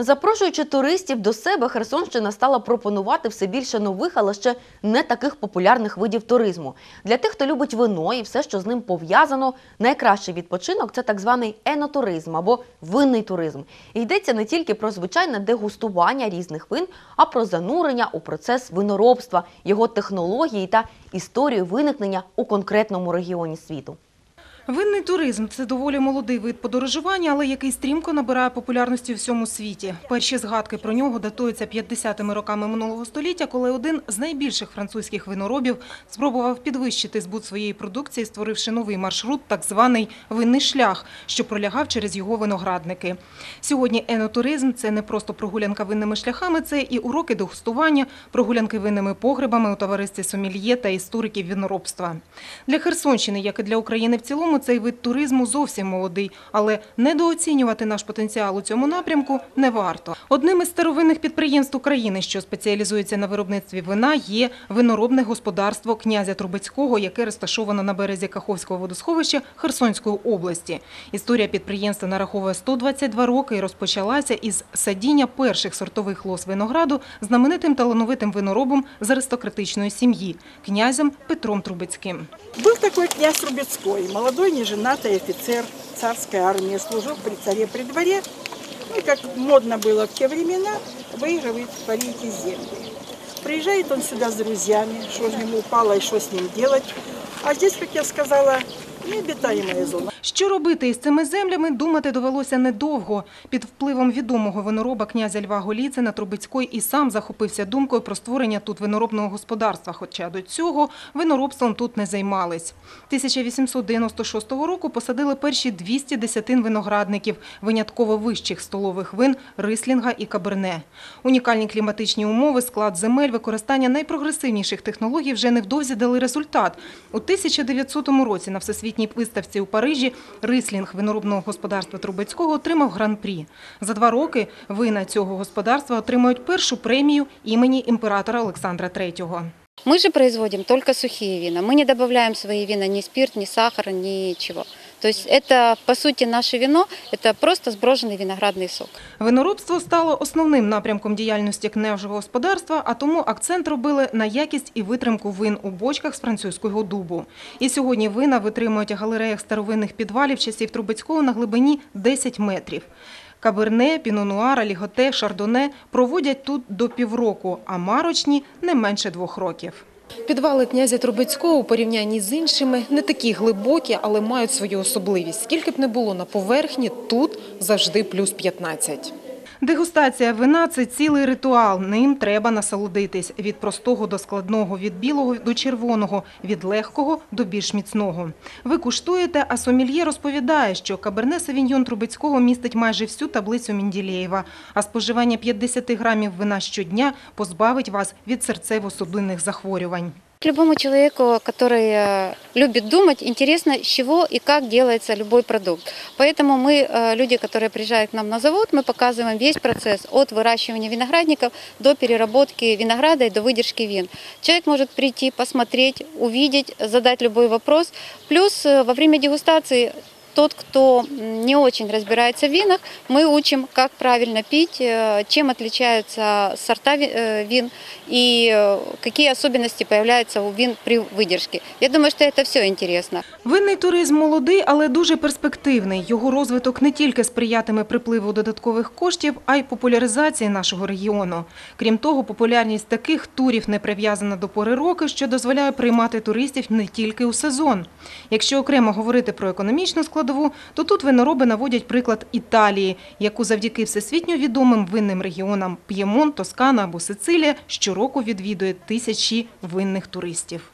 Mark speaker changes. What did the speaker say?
Speaker 1: Запрошуючи туристів до себе, Херсонщина стала пропонувати все більше нових, але ще не таких популярних видів туризму. Для тих, хто любить вино і все, що з ним пов'язано, найкращий відпочинок це так званий енотуризм або винний туризм. Йдеться не тільки про звичайне дегустування різних вин, а про занурення у процес виноробства, його технології та історію виникнення у конкретному регіоні світу.
Speaker 2: Винний туризм це доволі молодий вид подорожування, але який стрімко набирає популярності у всьому світі. Перші згадки про нього датуються 50-ми роками минулого століття, коли один з найбільших французьких виноробів спробував підвищити збут своєї продукції, створивши новий маршрут, так званий винний шлях, що пролягав через його виноградники. Сьогодні енотуризм це не просто прогулянка винними шляхами, це і уроки дегустування, прогулянки винними погребами у товаристві сомельє та істориків виноробства. Для Херсонщини, як і для України в цілому, цей вид туризму зовсім молодий, але недооцінювати наш потенціал у цьому напрямку не варто. Одним із старовинних підприємств України, що спеціалізується на виробництві вина, є виноробне господарство князя Трубецького, яке розташовано на березі Каховського водосховища Херсонської області. Історія підприємства нараховує 122 роки і розпочалася із садіння перших сортових лоз винограду знаменитим талановитим виноробом з аристократичної сім'ї князем Петром Трубецьким.
Speaker 3: Был такой князь Трубецкой, молодой неженатый офицер царской армии, служил при царе при дворе. Ну, как модно было в те времена, выигрывает в парите земли. Приезжает он сюда с друзьями, что же ему упало и что с ним делать. А здесь, как я сказала, необитаемая зона.
Speaker 2: Що робити із цими землями, думати довелося недовго. Під впливом відомого винороба князя Льва Голіцина Трубецький і сам захопився думкою про створення тут виноробного господарства, хоча до цього виноробством тут не займались. 1896 року посадили перші 200 десятин виноградників, винятково вищих столових вин, рислінга і каберне. Унікальні кліматичні умови, склад земель, використання найпрогресивніших технологій вже невдовзі дали результат. У 1900 році на Всесвітній виставці у Парижі рислінг виноробного господарства Трубецького отримав гран-прі. За два роки вина цього господарства отримують першу премію імені імператора Олександра III.
Speaker 4: Мы же производим только сухие вина. Мы не добавляем в свои вина ни спирт, ни сахар, ничего. То есть это, по сути, наше вино – это просто сброженный виноградный сок.
Speaker 2: Виноробство стало основним напрямком діяльності княжого господарства, а тому акцент робили на якість і витримку вин у бочках з французького дубу. І сьогодні вина витримують у галереях старовинних підвалів часів Трубецького на глибині 10 метрів. Каберне, пінонуара, ліготе, шардоне проводять тут до півроку, а марочні – не менше двох років. Підвали князя Трубецького у порівнянні з іншими не такі глибокі, але мають свою особливість. Скільки б не було на поверхні, тут завжди плюс 15. Дегустація вина – це цілий ритуал. Ним треба насолодитись. Від простого до складного, від білого до червоного, від легкого до більш міцного. Ви куштуєте, а сомельє розповідає, що каберне Савіньйон Трубецького містить майже всю таблицю Мінділєєва, а споживання 50 грамів вина щодня позбавить вас від серцево-судинних захворювань.
Speaker 4: Любому человеку, который э, любит думать, интересно, с чего и как делается любой продукт. Поэтому мы, э, люди, которые приезжают к нам на завод, мы показываем весь процесс от выращивания виноградников до переработки винограда и до выдержки вин. Человек может прийти, посмотреть, увидеть, задать любой вопрос. Плюс э, во время дегустации тот, кто м, не очень разбирается в винах, мы учим, как правильно пить, э, чем отличаются сорта ви- э, вин и э, какие особенности появляются у вин при выдержке. Я думаю, что это все интересно.
Speaker 2: Винний туризм молодий, але дуже перспективний. Його розвиток не тільки сприятиме припливу додаткових коштів, а й популяризації нашого регіону. Крім того, популярність таких турів не прив'язана до пори року, що дозволяє приймати туристів не тільки у сезон. Якщо окремо говорити про економічну складову, то тут винороби наводять приклад Італії, яку завдяки всесвітньо відомим винним регіонам П'ємон, Тоскана або Сицилія щороку відвідує тисячі винних туристів.